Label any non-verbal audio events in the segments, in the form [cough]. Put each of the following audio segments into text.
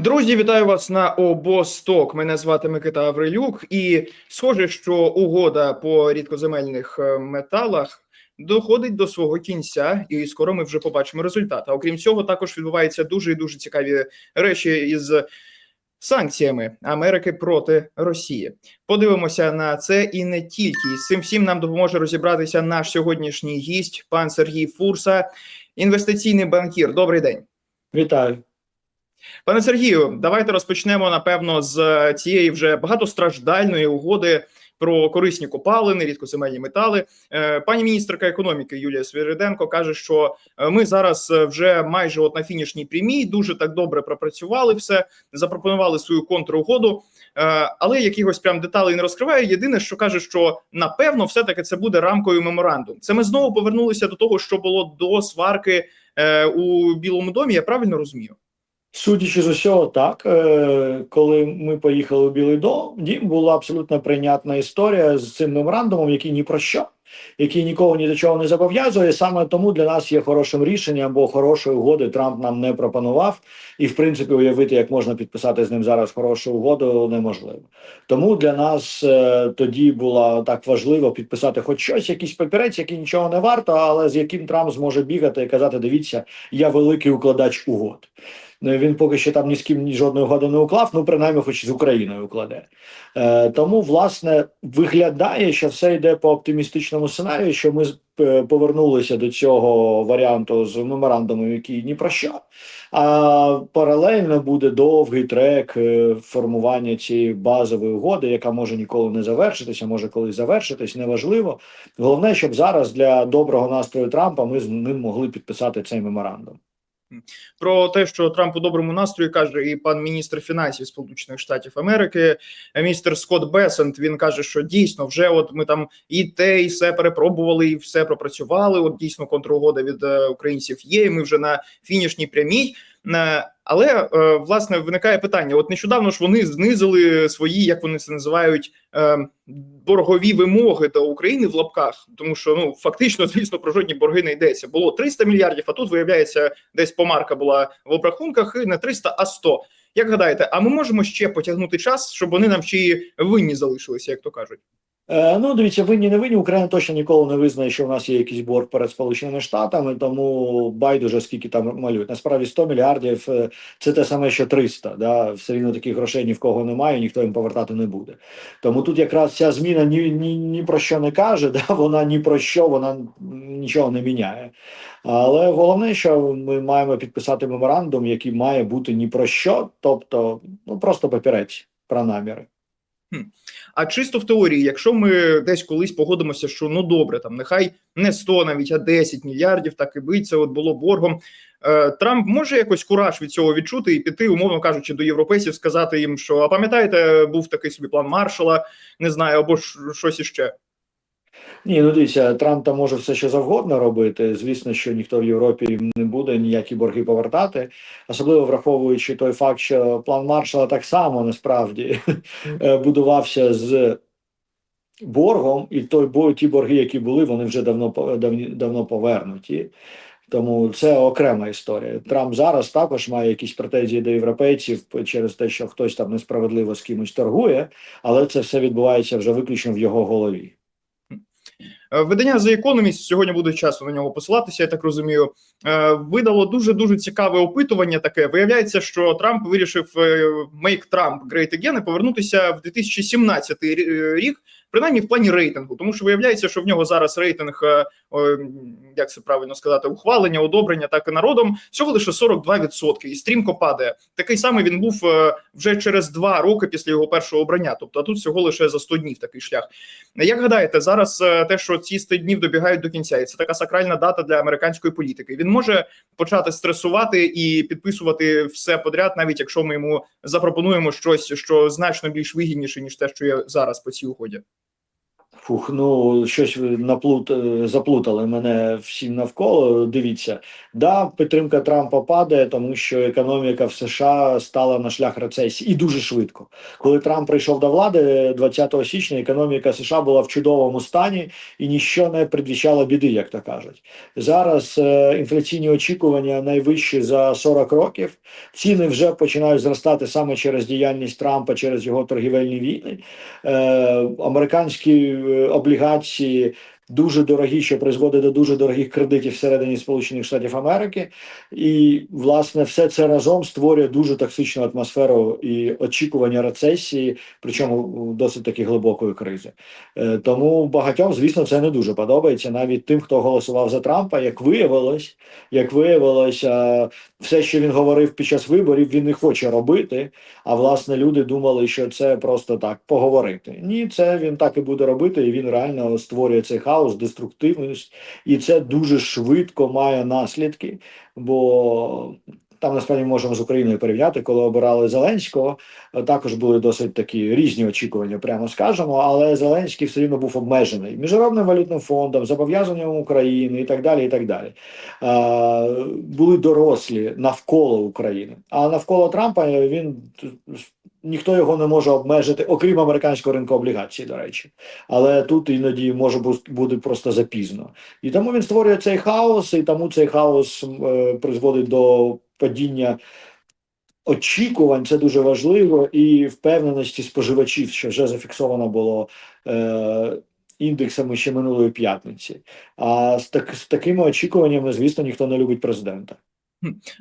Друзі, вітаю вас на обосток. Мене звати Микита Аврилюк, і схоже, що угода по рідкоземельних е, металах доходить до свого кінця, і скоро ми вже побачимо результат. А окрім цього, також відбуваються дуже і дуже цікаві речі із санкціями Америки проти Росії. Подивимося на це і не тільки з цим всім нам допоможе розібратися наш сьогоднішній гість, пан Сергій Фурса, інвестиційний банкір. Добрий день. Вітаю. Пане Сергію, давайте розпочнемо напевно з е, цієї вже багатостраждальної угоди про корисні копалини, рідкоземельні метали. Е, Пані міністерка економіки Юлія Свириденко каже, що е, ми зараз вже майже от на фінішній прямій, дуже так добре пропрацювали все, запропонували свою контругоду, але якихось прям деталей не розкриває. Єдине, що каже, що напевно, все таки це буде рамковий меморандум. Це ми знову повернулися до того, що було до сварки у Білому домі. Я правильно розумію? Судячи з усього, так е, коли ми поїхали у Білий Дом, дім була абсолютно прийнятна історія з цим меморандумом, який ні про що, який нікого ні до чого не зобов'язує. Саме тому для нас є хорошим рішенням, бо хорошої угоди Трамп нам не пропонував, і в принципі уявити, як можна підписати з ним зараз хорошу угоду, неможливо. Тому для нас е, тоді було так важливо підписати хоч щось, якийсь папірець, який нічого не варто, але з яким Трамп зможе бігати і казати: дивіться, я великий укладач угод. Ну, Він поки що там ні з ким ні жодної угоди не уклав, ну принаймні, хоч з Україною укладе. Е, тому, власне, виглядає, що все йде по оптимістичному сценарію, що ми е, повернулися до цього варіанту з меморандумом, який ні про що. А паралельно буде довгий трек е, формування цієї базової угоди, яка може ніколи не завершитися, може колись завершитись, неважливо. Головне, щоб зараз для доброго настрою Трампа ми з ним могли підписати цей меморандум. Про те, що Трамп у доброму настрої каже, і пан міністр фінансів Сполучених Штатів Америки, містер Скотт Бесент. Він каже, що дійсно вже от ми там і те, і все перепробували, і все пропрацювали. От дійсно контругода від е, українців є. і Ми вже на фінішній прямій. Але е, власне виникає питання: от нещодавно ж вони знизили свої, як вони це називають, е, боргові вимоги до України в лапках, тому що ну фактично, звісно, про жодні борги не йдеться. Було 300 мільярдів, а тут виявляється, десь помарка була в обрахунках і не 300, а 100. Як гадаєте, а ми можемо ще потягнути час, щоб вони нам ще й винні залишилися, як то кажуть? Е, ну, дивіться, винні не винні. Україна точно ніколи не визнає, що в нас є якийсь борг перед Сполученими Штатами, тому байдуже скільки там малюють. Насправді 100 мільярдів е, це те саме, що 300. Да? Все рівно таких грошей ні в кого немає, ніхто їм повертати не буде. Тому тут якраз ця зміна ні, ні, ні про що не каже, да? [laughs] вона ні про що, вона нічого не міняє. Але головне, що ми маємо підписати меморандум, який має бути ні про що, тобто ну просто папірець про наміри. А чисто в теорії, якщо ми десь колись погодимося, що ну добре, там нехай не 100 навіть, а 10 мільярдів, так і биться, от було боргом. Е, Трамп може якось кураж від цього відчути і піти, умовно кажучи, до європейців, сказати їм, що а пам'ятаєте, був такий собі план маршала, не знаю, або щось іще. Ні, ну дивіться, Трамп там може все що завгодно робити. Звісно, що ніхто в Європі не буде ніякі борги повертати, особливо враховуючи той факт, що план маршала так само насправді е, будувався з боргом, і той бо ті борги, які були, вони вже давно давні- давно повернуті. Тому це окрема історія. Трамп зараз також має якісь претензії до європейців через те, що хтось там несправедливо з кимось торгує, але це все відбувається вже виключно в його голові. Е, Видання The Economist, сьогодні буде часу на нього посилатися, я так розумію. е, Видало дуже дуже цікаве опитування. Таке виявляється, що Трамп вирішив е, make Trump great again і повернутися в 2017 рі- е, рік, принаймні в плані рейтингу. Тому що виявляється, що в нього зараз рейтинг, як це правильно сказати, ухвалення, одобрення, так і народом всього лише 42%, і стрімко падає. Такий самий він був е, вже через два роки після його першого обрання. Тобто, а тут всього лише за 100 днів такий шлях. Як гадаєте, зараз е, те, що ці 100 днів добігають до кінця, і це така сакральна дата для американської політики. Він може почати стресувати і підписувати все подряд, навіть якщо ми йому запропонуємо щось, що значно більш вигідніше ніж те, що є зараз по цій угоді. Фух, ну щось наплут, е, заплутали мене всім навколо. Дивіться, да, підтримка Трампа падає, тому що економіка в США стала на шлях рецесії і дуже швидко. Коли Трамп прийшов до влади 20 січня, економіка США була в чудовому стані і ніщо не предвіщало біди, як то кажуть. Зараз е, інфляційні очікування найвищі за 40 років. Ціни вже починають зростати саме через діяльність Трампа, через його торгівельні війни. Е, американські е, облігації дуже дорогі, що призводить до дуже дорогих кредитів всередині Сполучених Штатів Америки, і власне все це разом створює дуже токсичну атмосферу і очікування рецесії, причому досить таки глибокої кризи. Е, Тому багатьом, звісно, це не дуже подобається. Навіть тим, хто голосував за Трампа, як виявилось, як виявилось, е, все, що він говорив під час виборів, він не хоче робити. А власне люди думали, що це просто так поговорити. Ні, це він так і буде робити, і він реально створює цей хаос, деструктивність, і це дуже швидко має наслідки. Бо там насправді можемо з Україною порівняти, коли обирали Зеленського, також були досить такі різні очікування, прямо скажемо. Але Зеленський все рівно був обмежений міжнародним валютним фондом, зобов'язанням України і так далі. І так далі. Були дорослі навколо України. А навколо Трампа він ніхто його не може обмежити, окрім американського ринку облігацій, до речі. Але тут іноді може бути просто запізно. І тому він створює цей хаос, і тому цей хаос е, призводить до падіння. Очікувань це дуже важливо, і впевненості споживачів, що вже зафіксовано було е, індексами ще минулої п'ятниці. А з, так, з такими очікуваннями, звісно, ніхто не любить президента.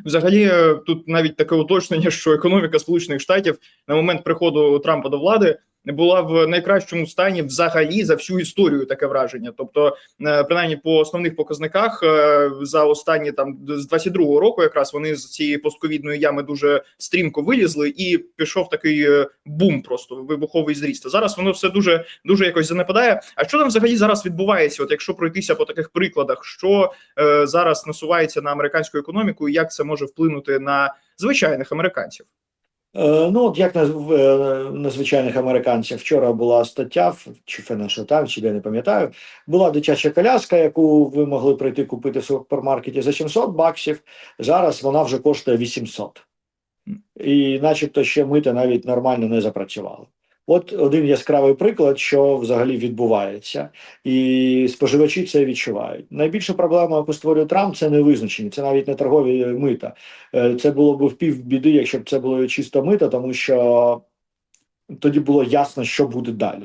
Взагалі, е, тут навіть таке уточнення, що економіка Сполучених Штатів на момент приходу Трампа до влади була в найкращому стані взагалі за всю історію таке враження. Тобто, е, принаймні по основних показниках е, за останні там з 22-го року, якраз вони з цієї постковідної ями дуже стрімко вилізли, і пішов такий е, бум, просто вибуховий зріст. Зараз воно все дуже дуже якось занепадає. А що там взагалі зараз відбувається? От якщо пройтися по таких прикладах, що е, зараз насувається на американську економіку, і як це може вплинути на звичайних американців? Е, ну, от як на, е, на звичайних американців, вчора була стаття чи Financial Times, чи я не пам'ятаю, була дитяча коляска, яку ви могли прийти купити в супермаркеті за 700 баксів. Зараз вона вже коштує 800. І начебто ще мити навіть нормально не запрацювали. От один яскравий приклад, що взагалі відбувається, і споживачі це відчувають. Найбільша проблема, яку створює Трамп, це невизначені, це навіть не торгові мита. Е, Це було б в пів біди, якщо б це було чисто мита, тому що тоді було ясно, що буде далі.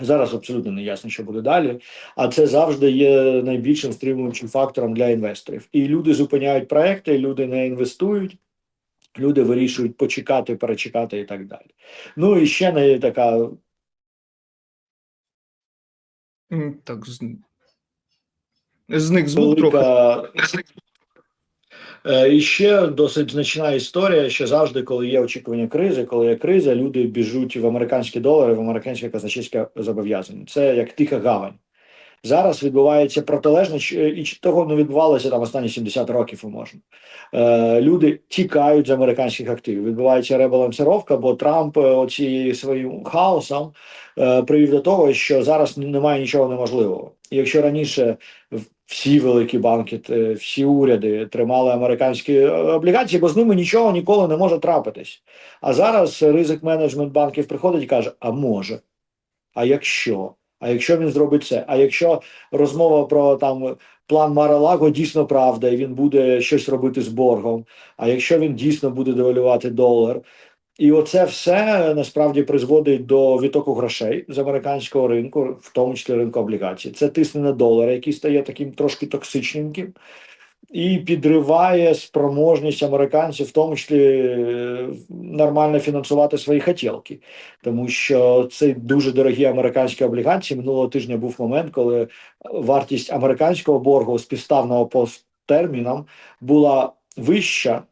Зараз абсолютно не ясно, що буде далі, а це завжди є найбільшим стримуючим фактором для інвесторів. І люди зупиняють проекти, люди не інвестують, люди вирішують почекати, перечекати і так далі. Ну і ще не така Так, з... зник звук трохи. Е, І ще досить значна історія, що завжди, коли є очікування кризи, коли є криза, люди біжуть в американські долари, в американське казначейське зобов'язання. Це як тиха гавань. Зараз відбувається протилежно, і того не відбувалося там останні 70 років, можна. Е, люди тікають з американських активів. Відбувається ребалансировка, бо Трамп е, оці своїм хаосом е, привів до того, що зараз немає нічого неможливого. І якщо раніше всі великі банки, е, всі уряди тримали американські е, облігації, бо з ними нічого ніколи не може трапитись. А зараз ризик менеджмент банків приходить і каже: а може, а якщо? А якщо він зробить це? А якщо розмова про там план Маралаго дійсно правда, і він буде щось робити з боргом, а якщо він дійсно буде девалювати долар, і оце все насправді призводить до відтоку грошей з американського ринку, в тому числі ринку облігацій. Це тисне на долар, який стає таким трошки токсичненьким. І підриває спроможність американців, в тому числі е, нормально фінансувати свої хотілки, тому що це дуже дорогі американські облігації. Минулого тижня був момент, коли вартість американського боргу співставного по термінам була вища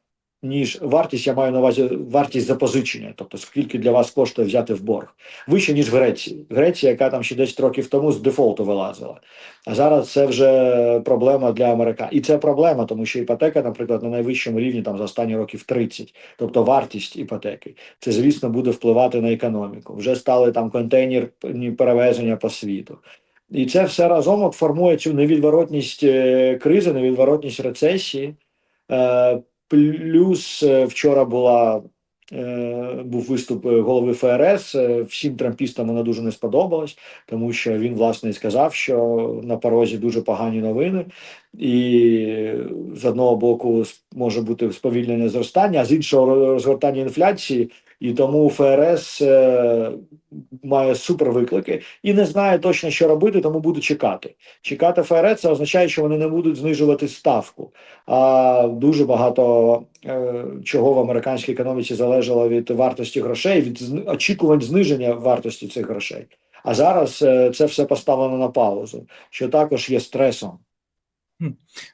ніж вартість, я маю на увазі вартість запозичення, тобто скільки для вас коштує взяти в борг, вище ніж в Греції. Греція, яка там ще 10 років тому з дефолту вилазила. А зараз це вже проблема для Америка. І це проблема, тому що іпотека, наприклад, на найвищому рівні там за останні років 30, тобто вартість іпотеки. Це, звісно, буде впливати на економіку. Вже стали там контейнерні перевезення по світу. І це все разом от формує цю невідворотність е, кризи, невідворотність рецесії. Плюс е, вчора була е, був виступ е, голови ФРС. Всім трампістам вона дуже не сподобалась, тому що він власне сказав, що на порозі дуже погані новини, і з одного боку може бути сповільнене зростання, а з іншого розгортання інфляції. І тому ФРС е, має супервиклики і не знає точно, що робити, тому буде чекати. Чекати ФРС це означає, що вони не будуть знижувати ставку. А дуже багато е, чого в американській економіці залежало від вартості грошей, від очікувань зниження вартості цих грошей. А зараз е, це все поставлено на паузу, що також є стресом.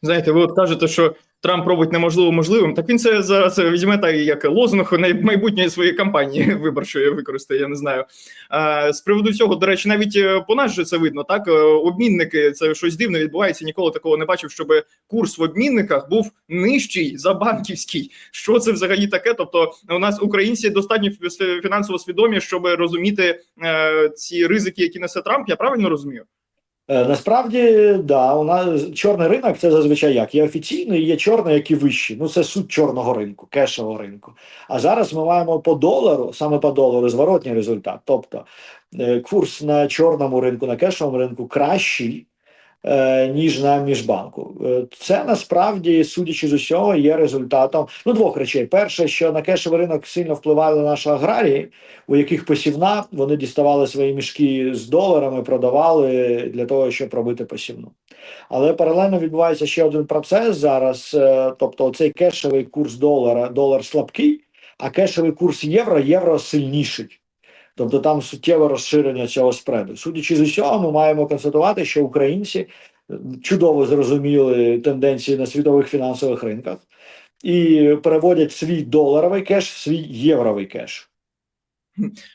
Знаєте, ви от кажете, що Трамп робить неможливо можливим. Так він це зараз візьме та як лозунг майбутньої своєї кампанії [laughs] виборчої використає. Я не знаю. А, з приводу цього, до речі, навіть е, по нас же це видно. Так, Е, обмінники це щось дивне відбувається. Ніколи такого не бачив, щоб курс в обмінниках був нижчий за банківський. Що це взагалі таке? Тобто, у нас українці достатньо фінансово свідомі, щоб розуміти е, ці ризики, які несе Трамп. Я правильно розумію? Е, Насправді, да, у нас чорний ринок це зазвичай як є офіційний, є чорний, як і вищий. Ну це суть чорного ринку, кешового ринку. А зараз ми маємо по долару, саме по долару, зворотній результат. Тобто е, курс на чорному ринку, на кешовому ринку кращий. Е, Ніж на міжбанку, Е, це насправді, судячи з усього, є результатом ну двох речей: перше, що на кешовий ринок сильно впливали наші аграрії, у яких посівна вони діставали свої мішки з доларами, продавали для того, щоб робити посівну. Але паралельно відбувається ще один процес зараз. е, Тобто, цей кешовий курс долара, долар слабкий, а кешовий курс євро, євро сильніший. Тобто там суттєве розширення цього спреду. Судячи з усього, ми маємо констатувати, що українці е, чудово зрозуміли тенденції на світових фінансових ринках і переводять свій доларовий кеш в свій євровий кеш.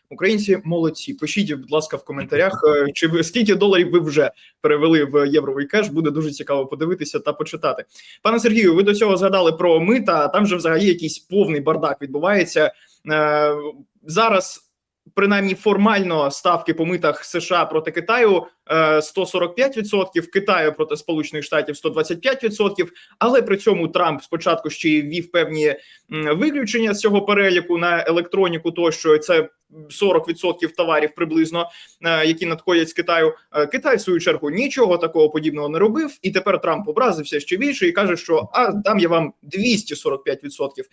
Українці молодці. Пишіть, будь ласка, в коментарях, е, чи ви скільки доларів ви вже перевели в євровий кеш. Буде дуже цікаво подивитися та почитати. Пане Сергію, ви до цього згадали про мита. Там же взагалі якийсь повний бардак відбувається Е, зараз. Принаймні формально ставки по митах США проти Китаю е, 145%, Китаю проти Сполучених Штатів 125%, але при цьому Трамп спочатку ще й ввів певні виключення з цього переліку на електроніку, тощо це 40% товарів приблизно, е, які надходять з Китаю. Е, Китай в свою чергу нічого такого подібного не робив, і тепер Трамп образився ще більше і каже, що а дам я вам 245%.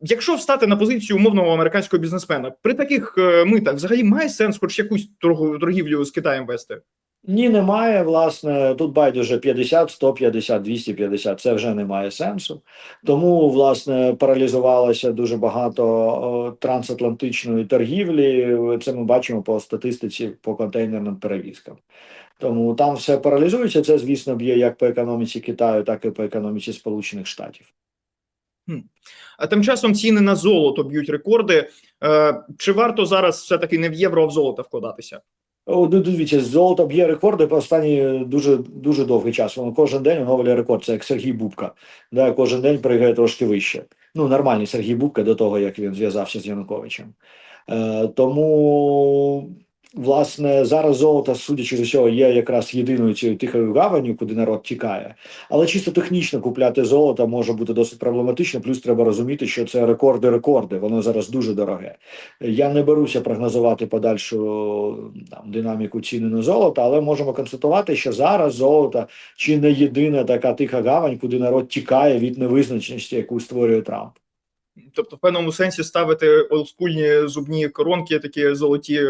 Якщо встати на позицію умовного американського бізнесмена, при таких е, митах взагалі має сенс хоч якусь торгівлю з Китаєм вести? Ні, немає. Власне, тут байдуже 50, 150, 250. Це вже не має сенсу. Тому, власне, паралізувалося дуже багато трансатлантичної торгівлі. Це ми бачимо по статистиці по контейнерним перевізкам. Тому там все паралізується. Це, звісно, б'є як по економіці Китаю, так і по економіці Сполучених Штатів. А тим часом ціни на золото б'ють рекорди. Е, Чи варто зараз все таки не в євро, а в золото вкладатися? О, Дивіться, золото б'є рекорди по останній дуже дуже довгий час. Воно кожен день оновлює рекорд. Це як Сергій Бубка. Да, кожен день пригає трошки вище. Ну, нормальний Сергій Бубка до того, як він зв'язався з Януковичем. Е, тому, власне, зараз золото, судячи з усього, є якраз єдиною цією тихою гаванню, куди народ тікає. Але чисто технічно купляти золото може бути досить проблематично. Плюс треба розуміти, що це рекорди-рекорди. Воно зараз дуже дороге. Я не беруся прогнозувати подальшу там динаміку ціни на золото, але можемо констатувати, що зараз золото чи не єдина така тиха гавань, куди народ тікає від невизначеності, яку створює Трамп. Тобто, в певному сенсі ставити олдскульні зубні коронки, такі золоті,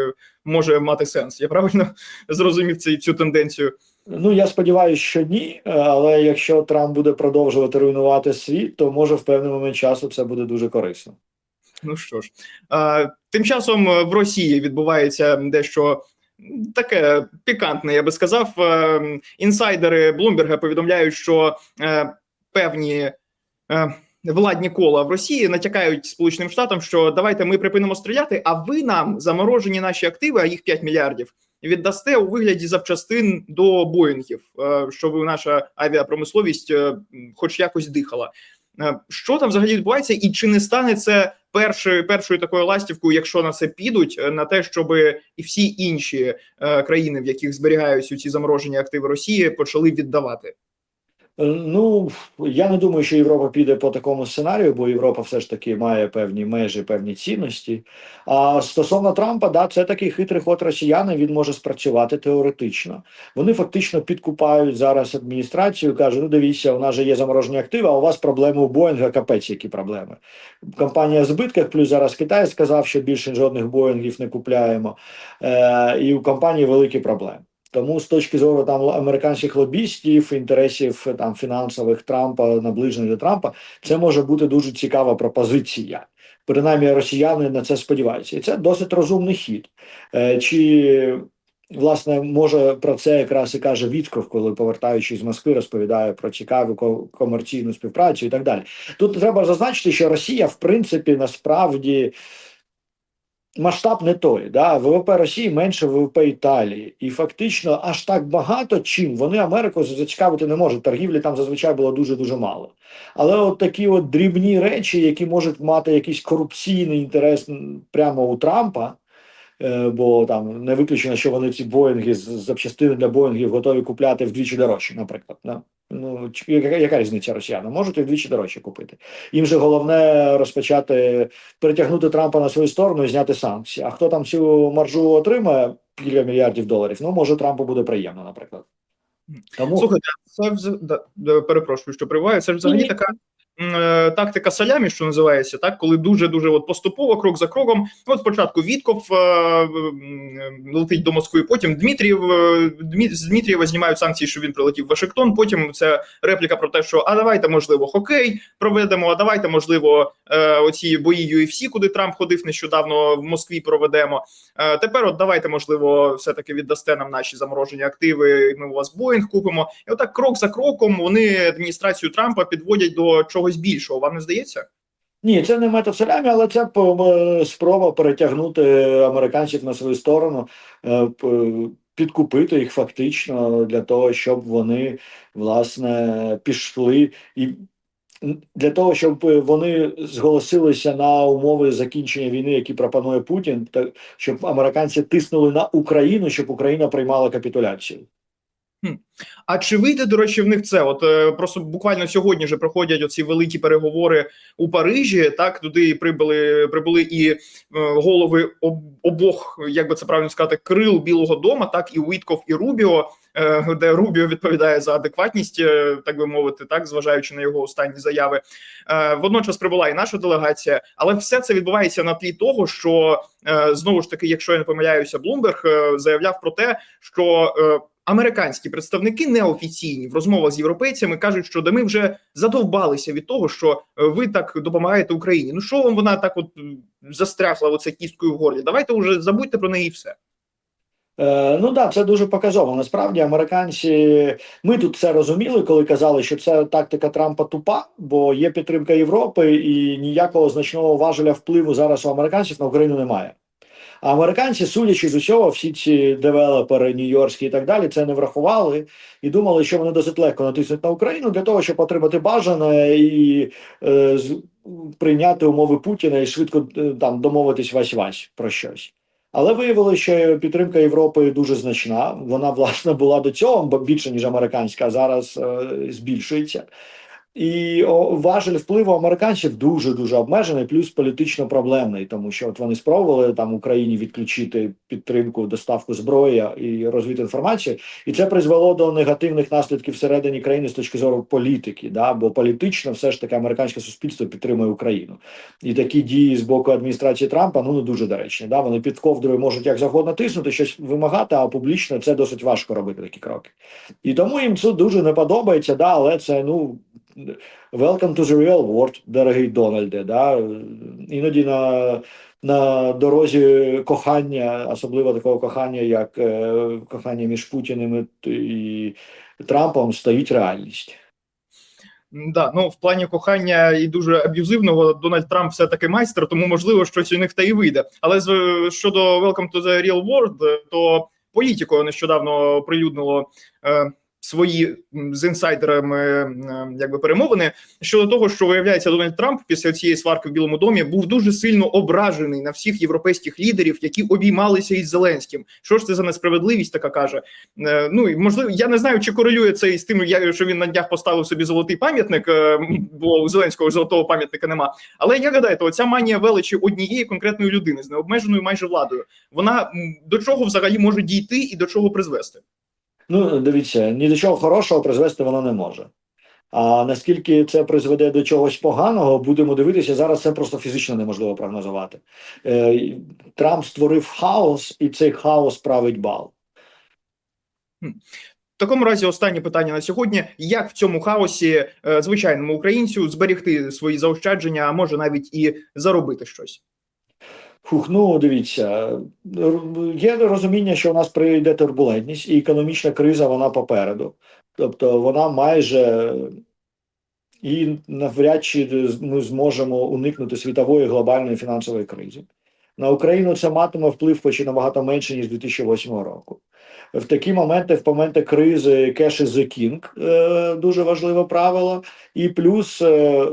може мати сенс. Я правильно [laughs] зрозумів цю, цю тенденцію? Ну я сподіваюся, що ні. Але якщо Трамп буде продовжувати руйнувати світ, то може в певний момент часу це буде дуже корисно. Ну що ж, а, тим часом в Росії відбувається дещо таке пікантне, я би сказав. Інсайдери Блумберга повідомляють, що е, певні. е, владні кола в Росії натякають Сполученим Штатам, що давайте ми припинимо стріляти, а ви нам заморожені наші активи, а їх 5 мільярдів, віддасте у вигляді запчастин до Боїнгів, е, щоб наша авіапромисловість е, хоч якось дихала. Е, Що там взагалі відбувається, і чи не стане це першою першою такою ластівкою, якщо на це підуть, на те, щоб і всі інші країни, в яких зберігаються ці заморожені активи Росії, почали віддавати? Ну я не думаю, що Європа піде по такому сценарію, бо Європа все ж таки має певні межі, певні цінності. А стосовно Трампа, да, це такий хитрий ход росіяни. Він може спрацювати теоретично. Вони фактично підкупають зараз адміністрацію. кажуть, ну дивіться, у нас же є заморожені активи, а у вас проблеми у Боїнга. Капець, які проблеми. Компанія в збитках, плюс зараз Китай сказав, що більше жодних Боїнгів не купляємо. Е, і у компанії великі проблеми. Тому з точки зору там американських лобістів, інтересів там фінансових Трампа, наближених до Трампа, це може бути дуже цікава пропозиція. Принаймні, росіяни на це сподіваються, і це досить розумний хід. Е, чи власне може про це якраз і каже Вітков, коли повертаючись з Москви, розповідає про цікаву комерційну співпрацю і так далі. Тут треба зазначити, що Росія, в принципі, насправді масштаб не той. Да? ВВП Росії менше ВВП Італії. І фактично аж так багато чим вони Америку зацікавити не можуть. Торгівлі там зазвичай було дуже-дуже мало. Але от такі от дрібні речі, які можуть мати якийсь корупційний інтерес прямо у Трампа. е, Бо там не виключено, що вони ці Боїнги з запчастини для Боїнгів готові купляти вдвічі дорожче, наприклад. Да? Ну яка, яка різниця росіянам? Можуть і вдвічі дорожче купити. Їм же головне розпочати перетягнути Трампа на свою сторону і зняти санкції. А хто там цю маржу отримає кілька мільярдів доларів? Ну може Трампу буде приємно, наприклад. Тому Слухайте, це перепрошую, що прибуває. Це ж взагалі така тактика салямі, що називається, так, коли дуже дуже от поступово, крок за кроком. От спочатку Вітков е, летить до Москви, потім Дмитрієв е, з Дмитрієва знімають санкції, що він прилетів в Вашингтон. Потім це репліка про те, що а давайте, можливо, хокей проведемо, а давайте, можливо, е, оці бої UFC, куди Трамп ходив нещодавно в Москві, проведемо. Е, Тепер, от давайте, можливо, все-таки віддасте нам наші заморожені активи. і Ми у вас Боїнг купимо. І отак, крок за кроком, вони адміністрацію Трампа підводять до чогось більшого. Вам не здається? ні, це не метод салямі, але це п- спроба перетягнути американців на свою сторону, е, підкупити їх фактично для того, щоб вони власне пішли і. Для того щоб вони зголосилися на умови закінчення війни, які пропонує Путін, та щоб американці тиснули на Україну, щоб Україна приймала капітуляцію. А чи вийде, до речі, в них це? От е, просто буквально сьогодні же проходять оці великі переговори у Парижі. Так туди прибули прибули і е, голови обох, як би це правильно сказати, крил Білого Дома, так і Уітков, і Рубіо, е, де Рубіо відповідає за адекватність, так би мовити, так зважаючи на його останні заяви. Водночас прибула і наша делегація, але все це відбувається на тлі того, що знову ж таки, якщо я не помиляюся, Блумберг заявляв про те, що американські представники неофіційні в розмовах з європейцями кажуть, що да ми вже задовбалися від того, що е, ви так допомагаєте Україні. Ну що вам вона так от застрягла оце кісткою в горлі? Давайте вже забудьте про неї і все. Е, ну так, це дуже показово. Насправді, американці, ми тут це розуміли, коли казали, що це тактика Трампа тупа, бо є підтримка Європи, і ніякого значного важеля впливу зараз у американців на Україну немає. А американці, судячи з усього, всі ці девелопери нью-йоркські і так далі, це не врахували і думали, що вони досить легко натиснуть на Україну для того, щоб отримати бажане і е, прийняти умови Путіна і швидко е, там домовитись вась-вась про щось. Але виявилося, що підтримка Європи дуже значна. Вона власне була до цього більше ніж американська, а зараз е, збільшується. І важель впливу американців дуже дуже обмежений, плюс політично проблемний, тому що от вони спробували там Україні відключити підтримку, доставку зброї і розвід інформації, і це призвело до негативних наслідків всередині країни з точки зору політики. Да? Бо політично все ж таки американське суспільство підтримує Україну. І такі дії з боку адміністрації Трампа ну не дуже доречні. Да? Вони під ковдрою можуть як завгодно тиснути, щось вимагати, а публічно це досить важко робити такі кроки. І тому їм це дуже не подобається, да, але це ну. Welcome to the real world, дорогий Дональде. Да? Іноді на, на дорозі кохання, особливо такого кохання, як е, кохання між Путіним і Трампом, стоїть реальність. Да, ну в плані кохання і дуже аб'юзивного Дональд Трамп все таки майстер, тому можливо щось у них та й вийде. Але з щодо Welcome to the Real World, то політико нещодавно прилюднило е, свої з інсайдерами е, якби перемовини щодо того, що виявляється Дональд Трамп після цієї сварки в Білому домі був дуже сильно ображений на всіх європейських лідерів, які обіймалися із Зеленським. Що ж це за несправедливість така каже? Е, Ну і можливо, я не знаю, чи корелює це із тим, що він на днях поставив собі золотий пам'ятник, е, бо у Зеленського золотого пам'ятника нема. Але як гадаєте, оця манія величі однієї конкретної людини з необмеженою майже владою, вона до чого взагалі може дійти і до чого призвести? Ну, дивіться, ні до чого хорошого призвести воно не може. А наскільки це призведе до чогось поганого, будемо дивитися. Зараз це просто фізично неможливо прогнозувати. Е, Трамп створив хаос, і цей хаос править бал. В такому разі останнє питання на сьогодні: як в цьому хаосі е, звичайному українцю зберегти свої заощадження, а може навіть і заробити щось? Фух, ну дивіться, є розуміння, що у нас прийде турбулентність, і економічна криза вона попереду. Тобто вона майже і навряд чи ми зможемо уникнути світової глобальної фінансової кризи. На Україну це матиме вплив хоч і набагато менше, ніж 2008 року. В такі моменти, в моменти кризи, cash is the king, е, дуже важливе правило, і плюс е,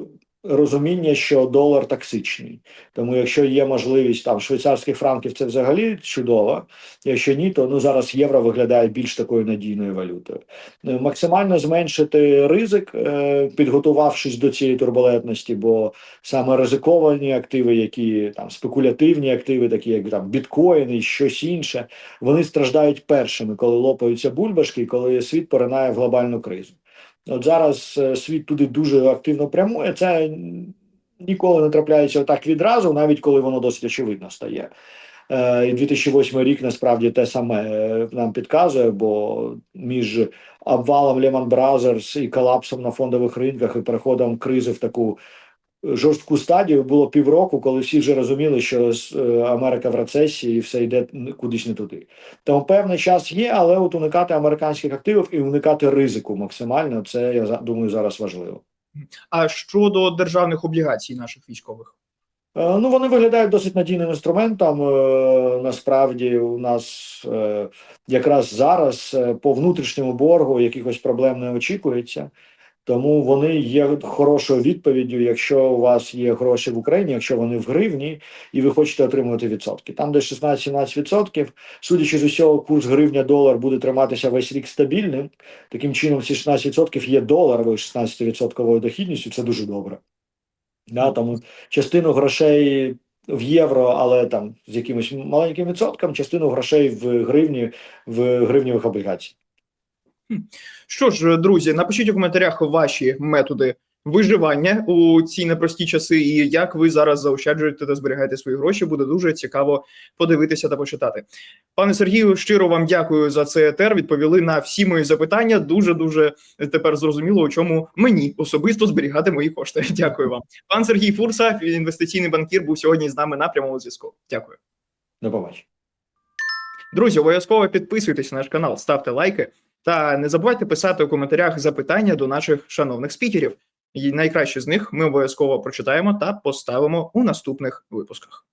розуміння, що долар токсичний. Тому, якщо є можливість там швейцарських франків, це взагалі чудово. Якщо ні, то ну зараз євро виглядає більш такою надійною валютою. Максимально зменшити ризик, е, підготувавшись до цієї турбулентності, бо саме ризиковані активи, які там спекулятивні активи, такі як там біткоін і щось інше, вони страждають першими, коли лопаються бульбашки, коли світ поринає в глобальну кризу. От зараз е, світ туди дуже активно прямує. Це ніколи не трапляється так відразу, навіть коли воно досить очевидно стає. Е, І 2008 рік насправді те саме е, нам підказує, бо між обвалом Lehman Brothers і колапсом на фондових ринках і переходом кризи в таку жорстку стадію було півроку, коли всі вже розуміли, що е, Америка в рецесії і все йде кудись не туди. Тому певний час є, але от уникати американських активів і уникати ризику максимально, це я думаю зараз важливо. А щодо державних облігацій наших військових? Е, Ну, вони виглядають досить надійним інструментом. Е, Насправді, у нас якраз зараз по внутрішньому боргу якихось проблем не очікується. Тому вони є хорошою відповіддю, якщо у вас є гроші в Україні, якщо вони в гривні, і ви хочете отримувати відсотки. Там, де 16-17 відсотків, судячи з усього, курс гривня-долар буде триматися весь рік стабільним. Таким чином, ці 16 відсотків є доларовою 16 відсотковою дохідністю. Це дуже добре. Да, тому частину грошей в євро, але там з якимось маленьким відсотком, частину грошей в гривні в гривневих облігацій. Що ж, друзі, напишіть у коментарях ваші методи виживання у ці непрості часи, і як ви зараз заощаджуєте та зберігаєте свої гроші. Буде дуже цікаво подивитися та почитати. Пане Сергію, щиро вам дякую за цей етер. Відповіли на всі мої запитання. Дуже дуже тепер зрозуміло, у чому мені особисто зберігати мої кошти. [laughs] Дякую вам. Пан Сергій Фурса, інвестиційний банкір, був сьогодні з нами на прямому зв'язку. Дякую. До побачення. Друзі, обов'язково підписуйтесь на наш канал, ставте лайки та не забувайте писати у коментарях запитання до наших шановних спікерів. І найкраще з них ми обов'язково прочитаємо та поставимо у наступних випусках.